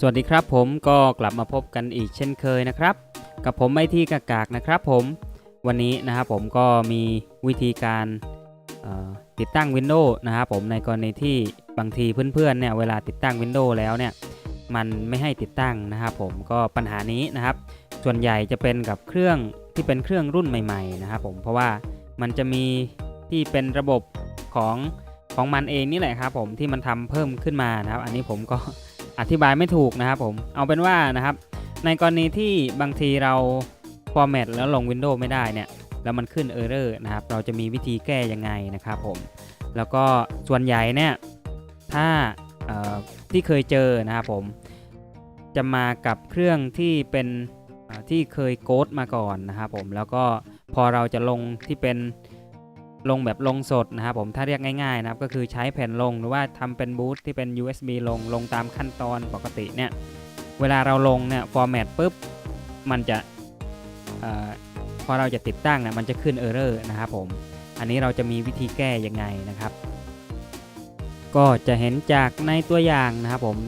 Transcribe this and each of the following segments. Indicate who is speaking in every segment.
Speaker 1: สวัสดีครับผมก็กลับมาพบกันอีกเช่นเคยนะครับ กับผมไอที่กากากนะครับผมวันนี้นะครับผมก็มีวิธีการติดตั้ง Windows นะครับผมในกรณีที่บางทีเพื่อนๆเนี่ยเวลาติดตั้ง Windows แล้วเนี่ยมันไม่ให้ติดตั้งนะครับผมก็ปัญหานี้นะครับ ส่วนใหญ่จะเป็นกับเครื่องที่เป็นเครื่องรุ่นใหม่ๆนะครับผมเพราะว่า มันจะมีที่เป็นระบบของของมันเองนี่แหละครับผมที่มันทำเพิ่มขึ้นมานะครับ อันนี้ผมก็อธิบายไม่ถูกนะครับผมเอาเป็นว่านะครับ ในกรณีที่บางทีเรา format แล้วลง Windows ไม่ได้เนี่ยแล้วมันขึ้น error นะครับ เราจะมีวิธีแก้ยังไงนะครับผมแล้วก็ส่วนใหญ่เนี่ยถ้าที่เคยเจอนะครับผมจะมากับเครื่องที่เป็นที่เคยโกดมาก่อนนะครับผมแล้วก็ พอเราจะลงที่เป็นลงแบบลงสดนะครับผมถ้าเรียกง่ายๆนะครับก็คือใช้แผ่นลงหรือว่าทำเป็นบูตที่เป็น USB ลงลงตามขั้นตอนปกติเนี่ยเวลาเราลงเนี่ย format ปุ๊บมันจะอพอเราจะติดตั้งเนี่ยมันจะขึ้น error นะครับผมอันนี้เราจะมีวิธีแก้ยังไงนะครับ ก็จะเห็นจากในตัวอย่างนะครับผม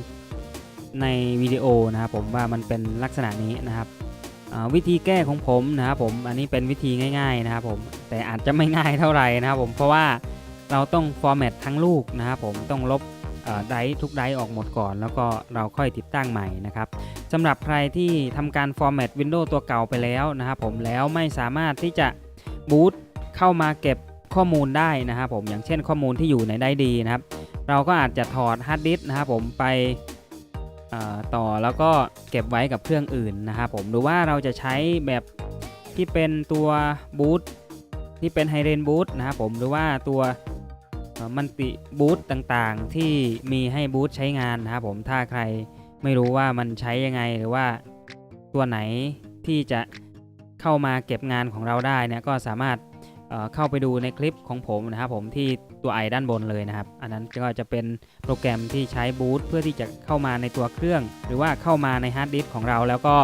Speaker 1: ในวิดีโอนะครับผมว่ามันเป็นลักษณะนี้นะครับ วิธีแก้ของผมนะครับผมอันนี้เป็นวิธีง่าย ๆนะครับผมแต่อาจจะไม่ง่ายเท่าไหร่นะครับผมเพราะว่าเราต้อง format ทั้งลูกนะครับผมต้องลบไดร์ทุกไดร์ออกหมดก่อน แล้วก็เราค่อยติดตั้งใหม่นะครับสำหรับใครที่ทำการ format Windows ตัวเก่าไปแล้วนะครับผมแล้วไม่สามารถที่จะบูตเข้ามาเก็บข้อมูลได้นะครับผมอย่างเช่นข้อมูลที่อยู่ในไดดีนะครับเราก็อาจจะถอดฮาร์ดดิสก์นะครับผมไป ต่อแล้วก็เก็บไว้กับเครื่องอื่นนะครับผมหรือว่าเราจะใช้แบบที่เป็นตัวบูตที่เป็นไฮเรนบูตนะครับผมหรือว่าตัวมันติบูตต่างๆ ที่มีให้บูตใช้งานนะครับผมถ้าใครไม่รู้ว่ามันใช้ยังไงหรือว่าตัวไหนที่จะเข้ามาเก็บงานของเราได้เนี่ยก็สามารถ เข้าไปดูในคลิปของผมนะครับผมที่ตัวไอด้านบนเลยนะครับ อันนั้นก็จะเป็นโปรแกรมที่ใช้บูตเพื่อที่จะเข้ามาในตัวเครื่อง หรือว่าเข้ามาในฮาร์ดดิสก์ของเราแล้วก็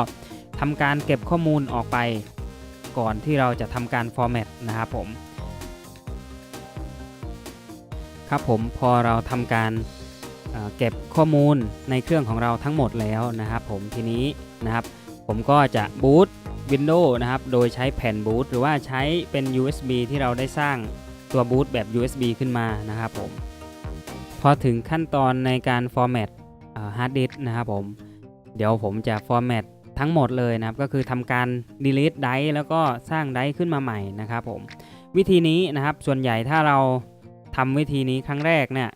Speaker 1: ทำการเก็บข้อมูลออกไปก่อนที่เราจะทำการฟอร์แมตนะครับผม ครับผมพอเราทำการเเก็บข้อมูลในเครื่องของเราทั้งหมดแล้วนะครับผมทีนี้นะครับผมก็จะบูต Windows นะครับ โดยใช้แผ่นบูตหรือว่าใช้เป็น USB ที่เราได้สร้างตัวบูตแบบ USB ขึ้นมานะครับผม พอถึงขั้นตอนในการ format ฮาร์ดดิสนะครับผม เดี๋ยวผมจะ format ทั้งหมดเลยนะครับ ก็คือทำการ delete ไดร์แล้วก็สร้างไดร์ขึ้นมาใหม่นะครับผม วิธีนี้นะครับ ส่วนใหญ่ถ้าเราทำวิธีนี้ครั้งแรกเนี่ย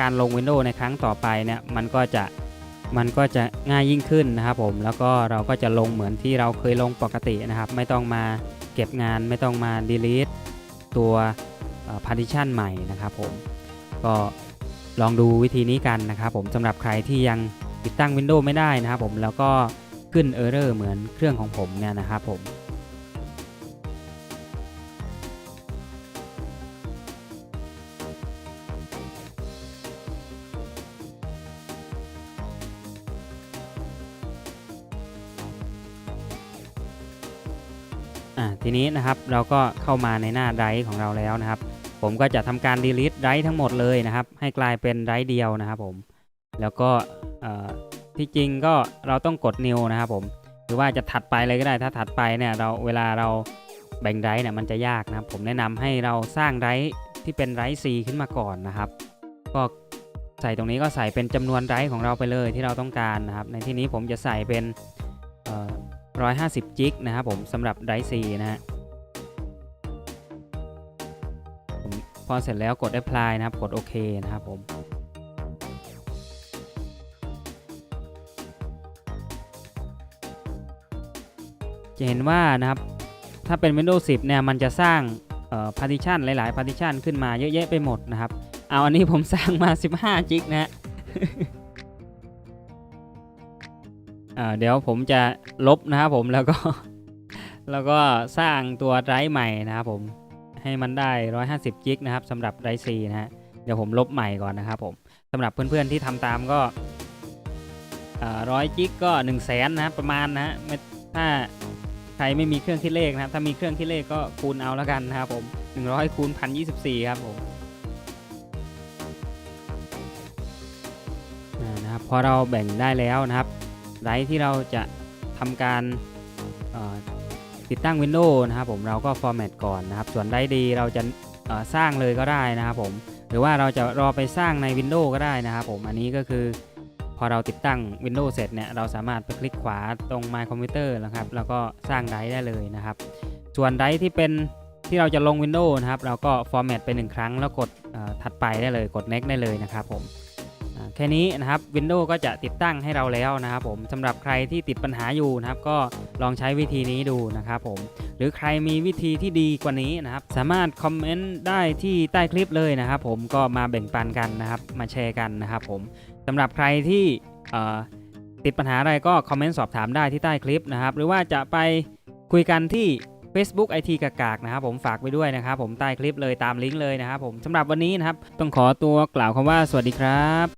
Speaker 1: การลง Windows ในครั้งต่อไปเนี่ย มันก็จะ มันก็จะง่ายยิ่งขึ้นนะครับผมแล้วก็เราก็จะลงเหมือนที่เราเคยลงปกตินะครับ ไม่ต้องมาเก็บงานไม่ต้องมา delete ตัว partition ใหม่นะครับผมก็ลองดูวิธีนี้กันนะครับผมสำหรับใครที่ยังติดตั้ง Windows ไม่ได้นะครับผมแล้วก็ขึ้น Error เหมือนเครื่องของผมเนี่ยนะครับผม อ่าทีนี้นะครับเราก็เข้ามาในหน้าไดรฟ์ของเราแล้วนะครับ ผมก็จะทำการ delete ไดรฟ์ทั้งหมดเลยนะครับ ให้กลายเป็นไดรฟ์เดียวนะครับผมแล้วก็ที่จริงก็เราต้องกด new นะครับผมหรือว่าจะถัดไปเลยก็ได้ถ้าถัดไปเนี่ยเราเวลาเราแบ่งไดรฟ์เนี่ยมันจะยากนะครับ ผมแนะนำให้เราสร้างไดรฟ์ที่เป็นไดรฟ์ C ขึ้นมาก่อนนะครับ ก็ใส่ตรงนี้ก็ใส่เป็นจำนวนไดรฟ์ของเราไปเลยที่เราต้องการนะครับ ในที่นี้ผมจะใส่เป็น 150จิกนะครับผมสำหรับไดซีนะฮะผมพอเสร็จแล้วกด apply นะครับ กดโอเคนะครับผม จะเห็นว่านะครับ ถ้าเป็น Windows 10 เนี่ย มันจะสร้างออ partition หลาย ๆ partition ขึ้นมาเยอะแยะไปหมดนะครับ เอาอันนี้ผมสร้างมา 15 จิกนะฮะ เดี๋ยวผมจะลบนะครับผมแล้วก็ แล้วก็สร้างตัวไดรฟ์ใหม่นะครับผมให้มันได้ 150จิกนะครับสำหรับไดรฟ์ C นะฮะเดี๋ยวผมลบใหม่ก่อนนะครับผมสำหรับเพื่อนๆที่ทำตามก็ร้อยจิกก็1 0 0 0 0แสนนะประมาณนะฮะถ้าใครไม่มีเครื่องคิดเลขนะครับ ถ้ามีเครื่องคิดเลขก็คูณเอาแล้วกันนะครับผม100คูณ1024ครับผมนะครับพอเราแบ่งได้แล้วนะครับ ไดร์ที่เราจะทำการติดตั้ง Windows นะครับผมเราก็ format ก่อนนะครับ ส่วนไดร์ดีเราจะสร้างเลยก็ได้นะครับผมหรือว่าเราจะรอไปสร้างใน Windows ก็ได้นะครับผมอันนี้ก็คือพอเราติดตั้ง Windows เสร็จเนี่ยเราสามารถไปคลิกขวาตรง My Computer นะครับ แล้วก็สร้างไดร์ได้เลยนะครับ ส่วนไดร์ที่เป็นที่เราจะลง Windows นะครับ เราก็ format ไปหนึ่งครั้งแล้วกดถัดไปได้เลยกด next ได้เลยนะครับผม แค่นี้นะครับ Windows ก็จะติดตั้งให้เราแล้วนะครับผมสำหรับใครที่ติดปัญหาอยู่นะครับ ก็ลองใช้วิธีนี้ดูนะครับผมหรือใครมีวิธีที่ดีกว่านี้นะครับ สามารถคอมเมนต์ได้ที่ใต้คลิปเลยนะครับผมก็มาแบ่งปันกันนะครับ มาแชร์กันนะครับผมสำหรับใครที่ติดปัญหาอะไรก็คอมเมนต์สอบถามได้ที่ใต้คลิปนะครับ หรือว่าจะไปคุยกันที่ Facebook IT กากากนะครับผมฝากไว้ด้วยนะครับผมใต้คลิปเลยตามลิงก์เลยนะครับผมสำหรับวันนี้นะครับ ต้องขอตัวกล่าวคำว่าสวัสดีครับ